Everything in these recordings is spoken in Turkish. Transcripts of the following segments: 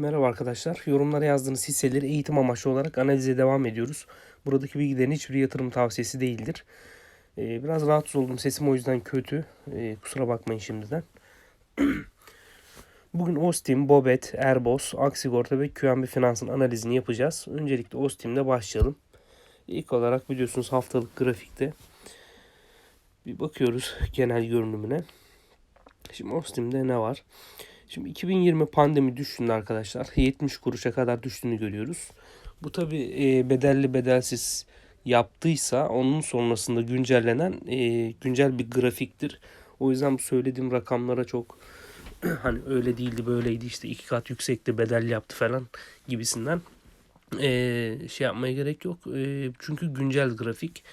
Merhaba arkadaşlar. Yorumlara yazdığınız hisseleri eğitim amaçlı olarak analize devam ediyoruz. Buradaki bilgilerin hiçbir yatırım tavsiyesi değildir. Ee, biraz rahatsız oldum. Sesim o yüzden kötü. Ee, kusura bakmayın şimdiden. Bugün Ostim, Bobet, Airbus, Aksigorta ve QNB Finans'ın analizini yapacağız. Öncelikle Ostim'le başlayalım. İlk olarak biliyorsunuz haftalık grafikte bir bakıyoruz genel görünümüne. Şimdi Ostim'de ne var? Şimdi 2020 pandemi düşünün arkadaşlar. 70 kuruşa kadar düştüğünü görüyoruz. Bu tabi e, bedelli bedelsiz yaptıysa onun sonrasında güncellenen e, güncel bir grafiktir. O yüzden söylediğim rakamlara çok hani öyle değildi böyleydi işte iki kat yüksekti bedel yaptı falan gibisinden e, şey yapmaya gerek yok. Çünkü güncel grafik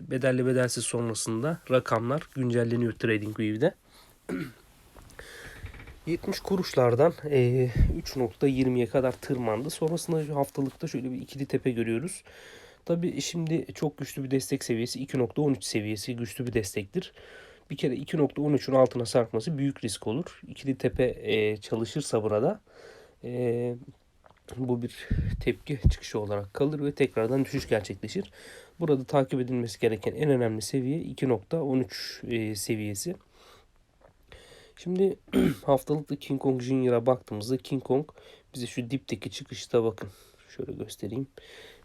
bedelli bedelsiz sonrasında rakamlar güncelleniyor TradingView'de. 70 kuruşlardan e, 3.20'ye kadar tırmandı. Sonrasında haftalıkta şöyle bir ikili tepe görüyoruz. Tabi şimdi çok güçlü bir destek seviyesi 2.13 seviyesi güçlü bir destektir. Bir kere 2.13'ün altına sarkması büyük risk olur. İkili tepe çalışırsa burada bu bir tepki çıkışı olarak kalır ve tekrardan düşüş gerçekleşir. Burada takip edilmesi gereken en önemli seviye 2.13 e, seviyesi. Şimdi haftalıkta King Kong Junior'a baktığımızda King Kong bize şu dipteki çıkışta bakın. Şöyle göstereyim.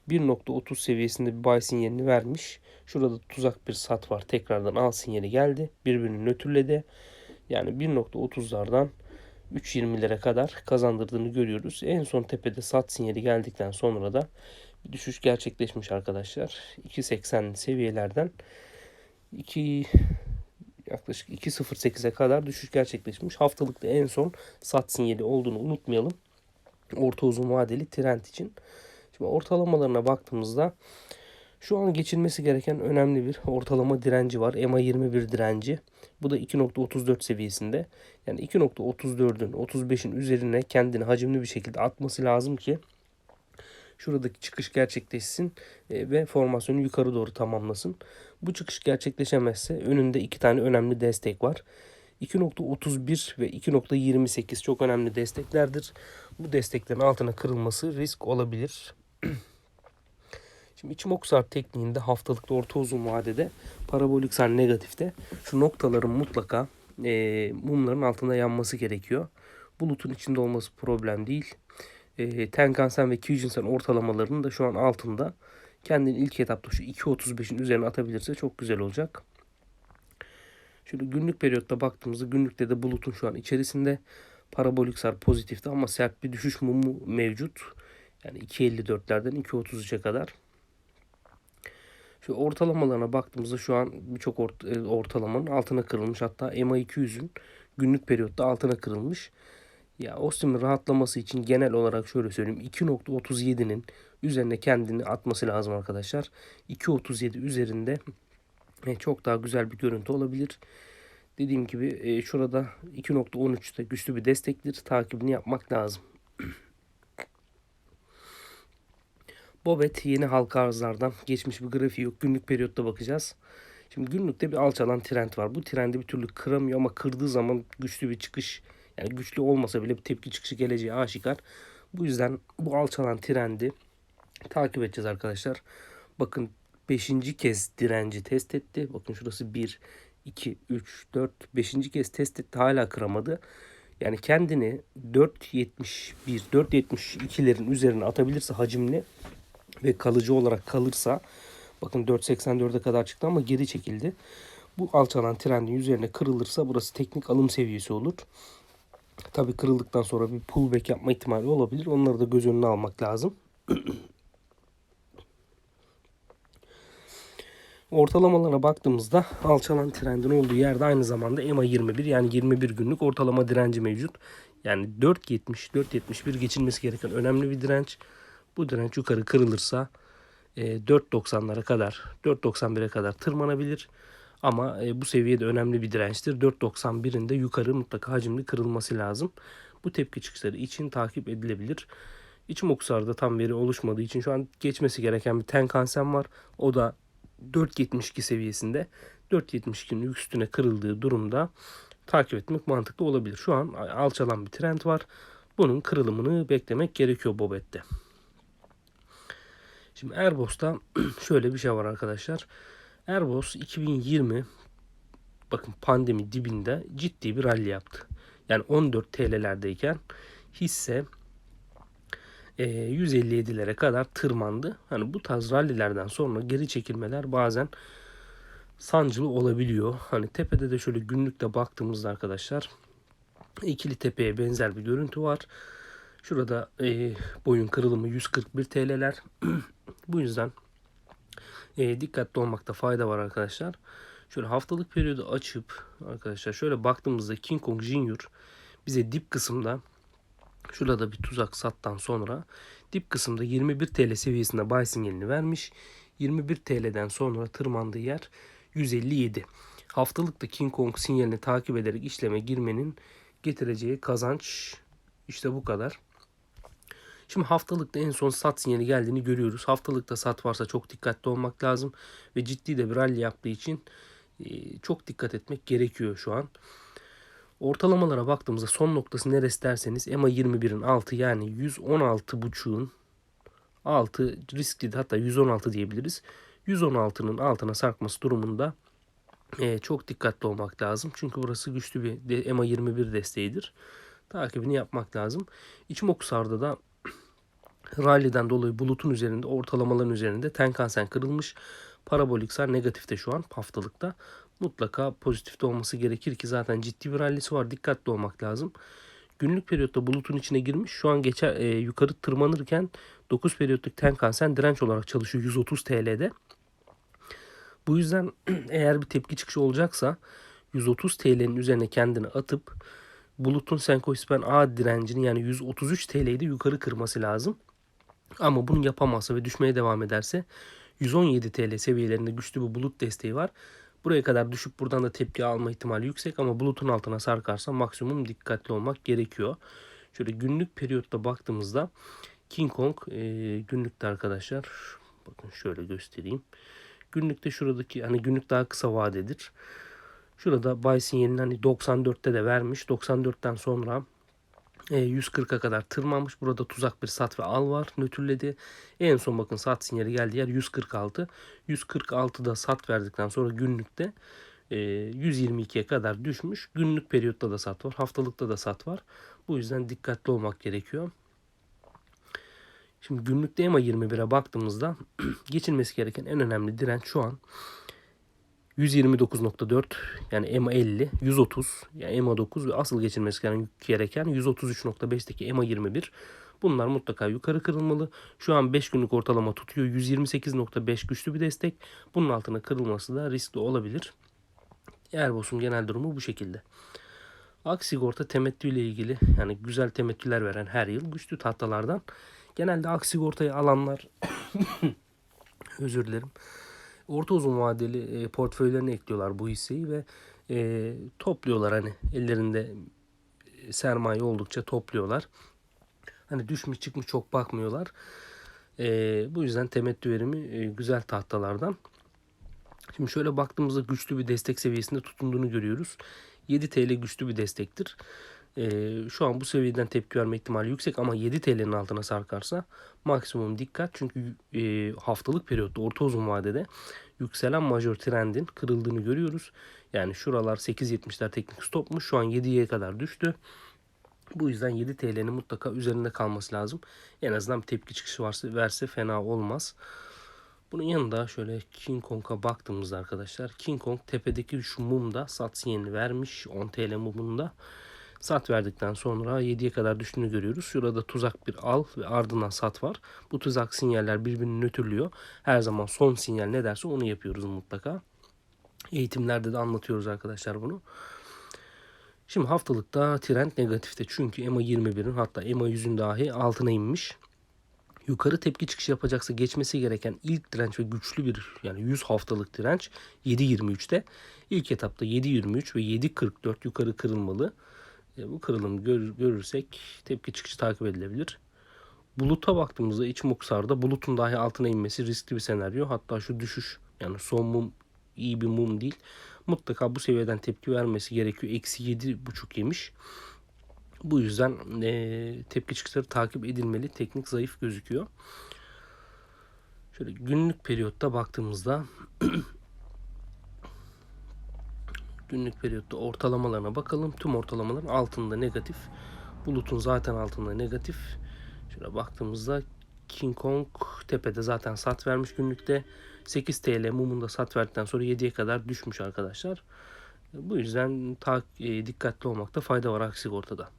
1.30 seviyesinde bir buy sinyalini vermiş. Şurada tuzak bir sat var. Tekrardan al sinyali geldi. Birbirini nötrledi. Yani 1.30'lardan 3.20'lere kadar kazandırdığını görüyoruz. En son tepede sat sinyali geldikten sonra da bir düşüş gerçekleşmiş arkadaşlar. 2.80 seviyelerden 2 yaklaşık 2.08'e kadar düşüş gerçekleşmiş. Haftalıkta en son sat sinyali olduğunu unutmayalım. Orta uzun vadeli trend için. Şimdi ortalamalarına baktığımızda şu an geçilmesi gereken önemli bir ortalama direnci var. EMA 21 direnci. Bu da 2.34 seviyesinde. Yani 2.34'ün 35'in üzerine kendini hacimli bir şekilde atması lazım ki şuradaki çıkış gerçekleşsin e, ve formasyonu yukarı doğru tamamlasın. Bu çıkış gerçekleşemezse önünde iki tane önemli destek var. 2.31 ve 2.28 çok önemli desteklerdir. Bu desteklerin altına kırılması risk olabilir. Şimdi Ichimoku tekniğinde haftalıkta orta uzun vadede parabolik sar negatifte şu noktaların mutlaka e, mumların altında yanması gerekiyor. Bulutun içinde olması problem değil. E, Tenkan-sen ve Kyujin-sen ortalamalarının da şu an altında. Kendini ilk etapta şu 2.35'in üzerine atabilirse çok güzel olacak. Şöyle günlük periyotta baktığımızda günlükte de bulutun şu an içerisinde parabolik sar pozitifte ama sert bir düşüş mumu mevcut. Yani 2.54'lerden 2.33'e kadar. Şu ortalamalarına baktığımızda şu an birçok ort e, ortalamanın altına kırılmış. Hatta MA 200'ün günlük periyotta altına kırılmış. Ya Ostim'in rahatlaması için genel olarak şöyle söyleyeyim. 2.37'nin üzerine kendini atması lazım arkadaşlar. 2.37 üzerinde e, çok daha güzel bir görüntü olabilir. Dediğim gibi e, şurada 2.13'te güçlü bir destektir. Takibini yapmak lazım. Bobet yeni halka arzlardan geçmiş bir grafiği yok. Günlük periyotta bakacağız. Şimdi günlükte bir alçalan trend var. Bu trendi bir türlü kıramıyor ama kırdığı zaman güçlü bir çıkış yani güçlü olmasa bile bir tepki çıkışı geleceği aşikar. Bu yüzden bu alçalan trendi takip edeceğiz arkadaşlar. Bakın 5. kez direnci test etti. Bakın şurası 1, 2, 3, 4, 5. kez test etti. Hala kıramadı. Yani kendini 4.71, 4.72'lerin üzerine atabilirse hacimli ve kalıcı olarak kalırsa bakın 4.84'e kadar çıktı ama geri çekildi. Bu alçalan trendin üzerine kırılırsa burası teknik alım seviyesi olur. Tabi kırıldıktan sonra bir pullback yapma ihtimali olabilir. Onları da göz önüne almak lazım. Ortalamalara baktığımızda alçalan trendin olduğu yerde aynı zamanda EMA 21 yani 21 günlük ortalama direnci mevcut. Yani 4.70 4.71 geçilmesi gereken önemli bir direnç. Bu direnç yukarı kırılırsa 4.90'lara e, kadar 4.91'e kadar tırmanabilir. Ama e, bu seviyede önemli bir dirençtir. 4.91'in de yukarı mutlaka hacimli kırılması lazım. Bu tepki çıkışları için takip edilebilir. İçim okusarda tam veri oluşmadığı için şu an geçmesi gereken bir Tenkan-sen var. O da 4.72 seviyesinde. 4.72'nin üstüne kırıldığı durumda takip etmek mantıklı olabilir. Şu an alçalan bir trend var. Bunun kırılımını beklemek gerekiyor Bobet'te. Şimdi Airbus'ta şöyle bir şey var arkadaşlar. Airbus 2020 bakın pandemi dibinde ciddi bir rally yaptı. Yani 14 TL'lerdeyken hisse e, 157'lere kadar tırmandı. Hani bu tarz rallilerden sonra geri çekilmeler bazen sancılı olabiliyor. Hani tepede de şöyle günlükte baktığımızda arkadaşlar ikili tepeye benzer bir görüntü var. Şurada e, boyun kırılımı 141 TL'ler. bu yüzden e, dikkatli olmakta fayda var arkadaşlar. Şöyle haftalık periyodu açıp arkadaşlar şöyle baktığımızda King Kong Junior bize dip kısımda şurada bir tuzak sattan sonra dip kısımda 21 TL seviyesinde buy sinyalini vermiş. 21 TL'den sonra tırmandığı yer 157. Haftalıkta King Kong sinyalini takip ederek işleme girmenin getireceği kazanç işte bu kadar. Şimdi haftalıkta en son sat sinyali geldiğini görüyoruz. Haftalıkta sat varsa çok dikkatli olmak lazım. Ve ciddi de bir rally yaptığı için e, çok dikkat etmek gerekiyor şu an. Ortalamalara baktığımızda son noktası neresi derseniz EMA 21'in altı yani 116.5'un altı riskli hatta 116 diyebiliriz. 116'nın altına sarkması durumunda e, çok dikkatli olmak lazım. Çünkü burası güçlü bir de, EMA 21 desteğidir. Takibini yapmak lazım. İçimokusar'da da ralliden dolayı bulutun üzerinde ortalamaların üzerinde Tenkan-sen kırılmış. Parabolik sar negatifte şu an haftalıkta. Mutlaka pozitifte olması gerekir ki zaten ciddi bir rallisi var. Dikkatli olmak lazım. Günlük periyotta bulutun içine girmiş. Şu an geçer e, yukarı tırmanırken 9 periyotluk Tenkan-sen direnç olarak çalışıyor 130 TL'de. Bu yüzden eğer bir tepki çıkışı olacaksa 130 TL'nin üzerine kendini atıp bulutun Senkoispen A direncini yani 133 TL'yi de yukarı kırması lazım. Ama bunu yapamazsa ve düşmeye devam ederse 117 TL seviyelerinde güçlü bir bulut desteği var. Buraya kadar düşüp buradan da tepki alma ihtimali yüksek ama bulutun altına sarkarsa maksimum dikkatli olmak gerekiyor. Şöyle günlük periyotta baktığımızda King Kong e, günlükte arkadaşlar bakın şöyle göstereyim. Günlükte şuradaki hani günlük daha kısa vadedir. Şurada buy sinyalini hani 94'te de vermiş. 94'ten sonra 140'a e, kadar tırmanmış. Burada tuzak bir sat ve al var. Nötrledi. En son bakın sat sinyali geldi yer 146. 146'da sat verdikten sonra günlükte 122'ye e, kadar düşmüş. Günlük periyotta da sat var. Haftalıkta da sat var. Bu yüzden dikkatli olmak gerekiyor. Şimdi günlükte EMA 21'e baktığımızda geçilmesi gereken en önemli direnç şu an 129.4 yani EMA 50, 130 yani EMA 9 ve asıl geçilmesi gereken 133.5'teki EMA 21. Bunlar mutlaka yukarı kırılmalı. Şu an 5 günlük ortalama tutuyor. 128.5 güçlü bir destek. Bunun altına kırılması da riskli olabilir. Airbus'un genel durumu bu şekilde. Ak sigorta temettü ile ilgili yani güzel temettüler veren her yıl güçlü tahtalardan. Genelde ak sigortayı alanlar özür dilerim orta uzun vadeli e, portföylerine ekliyorlar bu hisseyi ve e, topluyorlar hani ellerinde e, sermaye oldukça topluyorlar. Hani düşmüş çıkmış çok bakmıyorlar. E, bu yüzden temettü verimi e, güzel tahtalardan. Şimdi şöyle baktığımızda güçlü bir destek seviyesinde tutunduğunu görüyoruz. 7 TL güçlü bir destektir. E, şu an bu seviyeden tepki verme ihtimali yüksek ama 7 TL'nin altına sarkarsa maksimum dikkat. Çünkü e, haftalık periyotta orta uzun vadede yükselen majör trendin kırıldığını görüyoruz. Yani şuralar 8.70'ler teknik stopmuş. Şu an 7'ye kadar düştü. Bu yüzden 7 TL'nin mutlaka üzerinde kalması lazım. En azından bir tepki çıkışı varsa verse fena olmaz. Bunun yanında şöyle King Kong'a baktığımızda arkadaşlar King Kong tepedeki şu mumda sat sinyalini vermiş 10 TL mumunda. Sat verdikten sonra 7'ye kadar düştüğünü görüyoruz. Şurada tuzak bir al ve ardından sat var. Bu tuzak sinyaller birbirini nötrlüyor. Her zaman son sinyal ne derse onu yapıyoruz mutlaka. Eğitimlerde de anlatıyoruz arkadaşlar bunu. Şimdi haftalıkta trend negatifte çünkü EMA 21'in hatta EMA 100'ün dahi altına inmiş. Yukarı tepki çıkışı yapacaksa geçmesi gereken ilk direnç ve güçlü bir yani 100 haftalık direnç 7.23'te. İlk etapta 7.23 ve 7.44 yukarı kırılmalı. E, bu kırılımı gör, görürsek tepki çıkışı takip edilebilir. Buluta baktığımızda iç muksarda bulutun dahi altına inmesi riskli bir senaryo. Hatta şu düşüş yani son mum iyi bir mum değil. Mutlaka bu seviyeden tepki vermesi gerekiyor. Eksi yedi buçuk yemiş. Bu yüzden e, tepki çıkışları takip edilmeli. Teknik zayıf gözüküyor. Şöyle günlük periyotta baktığımızda günlük periyotta ortalamalarına bakalım. Tüm ortalamaların altında negatif. Bulutun zaten altında negatif. Şöyle baktığımızda King Kong tepede zaten sat vermiş günlükte. 8 TL mumunda sat verdikten sonra 7'ye kadar düşmüş arkadaşlar. Bu yüzden ta, e, dikkatli olmakta fayda var aksik ortada.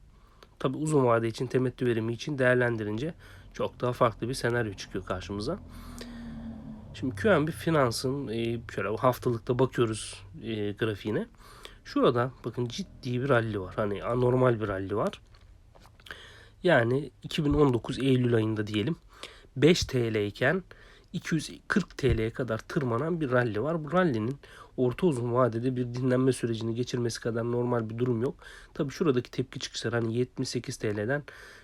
Tabi uzun vade için temettü verimi için değerlendirince çok daha farklı bir senaryo çıkıyor karşımıza. Şimdi QNB Finans'ın e, şöyle haftalıkta bakıyoruz e, grafiğine. Şurada bakın ciddi bir rally var. Hani anormal bir rally var. Yani 2019 Eylül ayında diyelim 5 TL iken 240 TL'ye kadar tırmanan bir rally var. Bu rally'nin orta uzun vadede bir dinlenme sürecini geçirmesi kadar normal bir durum yok. Tabi şuradaki tepki çıkışlar hani 78 TL'den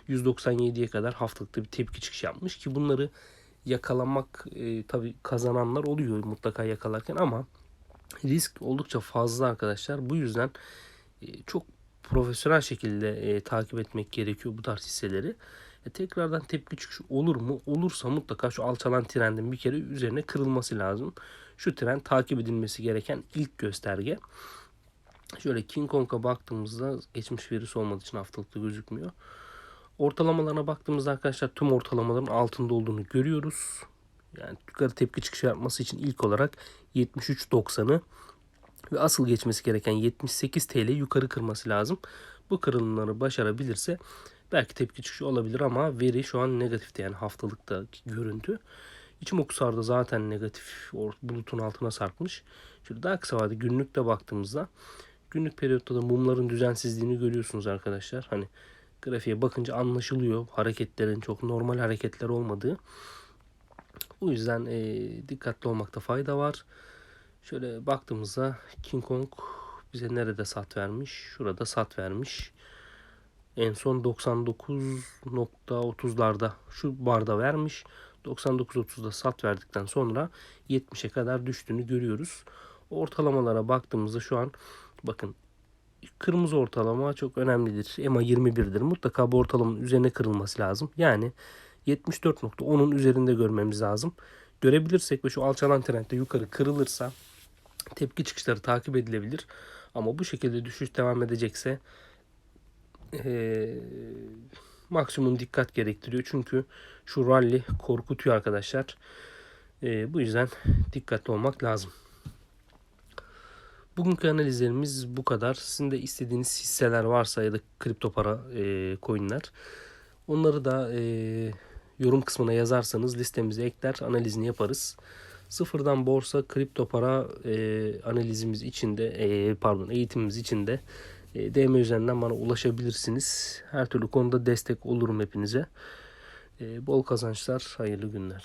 197'ye kadar haftalıkta bir tepki çıkış yapmış ki bunları yakalamak e, tabi kazananlar oluyor mutlaka yakalarken ama risk oldukça fazla arkadaşlar. Bu yüzden e, çok profesyonel şekilde e, takip etmek gerekiyor bu tarz hisseleri. E, tekrardan tepki çıkışı olur mu? Olursa mutlaka şu alçalan trendin bir kere üzerine kırılması lazım. Şu trend takip edilmesi gereken ilk gösterge. Şöyle King Kong'a baktığımızda geçmiş verisi olmadığı için haftalıkta gözükmüyor. Ortalamalarına baktığımızda arkadaşlar tüm ortalamaların altında olduğunu görüyoruz. Yani yukarı tepki çıkışı yapması için ilk olarak 73.90'ı ve asıl geçmesi gereken 78 TL yukarı kırması lazım. Bu kırılımları başarabilirse belki tepki çıkışı olabilir ama veri şu an negatifte yani haftalıkta görüntü. İçim okusarda zaten negatif bulutun altına sarkmış. Şöyle daha kısa vade günlükte baktığımızda günlük periyotta da mumların düzensizliğini görüyorsunuz arkadaşlar. Hani grafiğe bakınca anlaşılıyor hareketlerin çok normal hareketler olmadığı. Bu yüzden e, dikkatli olmakta fayda var. Şöyle baktığımızda King Kong bize nerede sat vermiş? Şurada sat vermiş. En son 99.30'larda şu barda vermiş. 99.30'da sat verdikten sonra 70'e kadar düştüğünü görüyoruz. Ortalamalara baktığımızda şu an bakın kırmızı ortalama çok önemlidir. EMA 21'dir. Mutlaka bu ortalamanın üzerine kırılması lazım. Yani 74.10'un üzerinde görmemiz lazım. Görebilirsek ve şu alçalan trendde yukarı kırılırsa tepki çıkışları takip edilebilir. Ama bu şekilde düşüş devam edecekse ee, maksimum dikkat gerektiriyor. Çünkü şu rally korkutuyor arkadaşlar. Ee, bu yüzden dikkatli olmak lazım. Bugünkü analizlerimiz bu kadar. Sizin de istediğiniz hisseler varsa ya da kripto para e, coinler onları da e, yorum kısmına yazarsanız listemize ekler analizini yaparız. Sıfırdan borsa kripto para e, analizimiz içinde e, pardon eğitimimiz içinde e, DM üzerinden bana ulaşabilirsiniz. Her türlü konuda destek olurum hepinize. E, bol kazançlar, hayırlı günler.